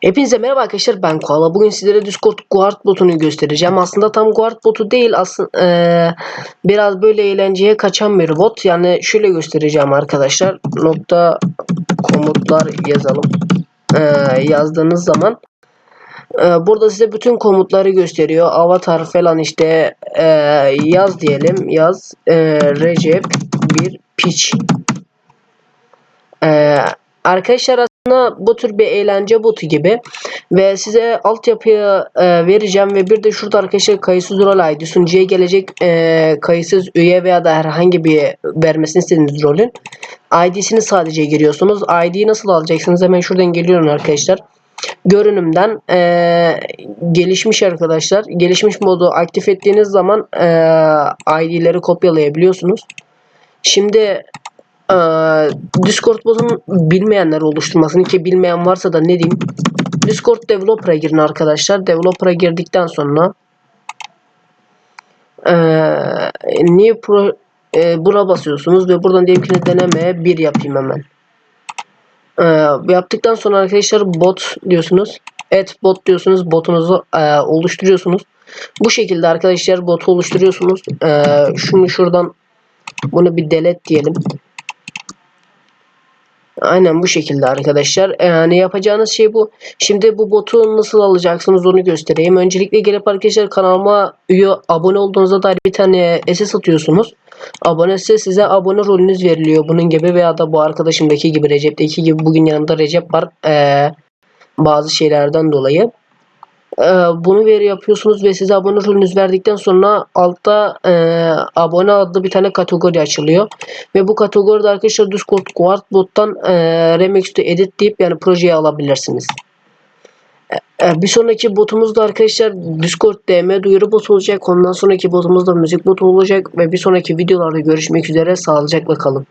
Hepinize merhaba arkadaşlar ben Koala. Bugün sizlere Discord Guard botunu göstereceğim. Aslında tam Guard botu değil aslında eee, biraz böyle eğlenceye kaçan bir bot. Yani şöyle göstereceğim arkadaşlar. Nokta komutlar yazalım. Eee, yazdığınız zaman eee, burada size bütün komutları gösteriyor. Avatar falan işte eee, yaz diyelim. Yaz eee, Recep bir piç. Eee, arkadaşlar bu tür bir eğlence botu gibi ve size altyapıyı e, vereceğim ve bir de şurada arkadaşlar kayıtsız rol ID sunucuya gelecek e, kayıtsız üye veya da herhangi bir vermesini istediğiniz rolün ID'sini sadece giriyorsunuz. ID'yi nasıl alacaksınız? Hemen şuradan geliyorum arkadaşlar. Görünümden e, gelişmiş arkadaşlar. Gelişmiş modu aktif ettiğiniz zaman e, ID'leri kopyalayabiliyorsunuz. Şimdi ee, Discord botun bilmeyenler oluşturmasını ki bilmeyen varsa da ne diyeyim. Discord Developer'a girin arkadaşlar. Developer'a girdikten sonra ee, New Pro e, buna basıyorsunuz ve buradan diyelim ki deneme bir yapayım hemen. Ee, yaptıktan sonra arkadaşlar bot diyorsunuz. Et bot diyorsunuz. Botunuzu e, oluşturuyorsunuz. Bu şekilde arkadaşlar botu oluşturuyorsunuz. Ee, şunu şuradan bunu bir delete diyelim. Aynen bu şekilde arkadaşlar. Yani yapacağınız şey bu. Şimdi bu botu nasıl alacaksınız onu göstereyim. Öncelikle gelip arkadaşlar kanalıma üye abone olduğunuzda dair bir tane SS atıyorsunuz. Abone ise size abone rolünüz veriliyor. Bunun gibi veya da bu arkadaşımdaki gibi Recep'teki gibi bugün yanımda Recep var. Ee, bazı şeylerden dolayı. Ee, bunu veri yapıyorsunuz ve size abone rolünüz verdikten sonra altta e, abone adlı bir tane kategori açılıyor. Ve bu kategoride arkadaşlar Discord Guard bot'tan e, Remix to Edit deyip yani projeyi alabilirsiniz. E, e, bir sonraki botumuz da arkadaşlar Discord DM duyuru botu olacak. Ondan sonraki botumuz da müzik botu olacak. Ve bir sonraki videolarda görüşmek üzere. Sağlıcakla kalın.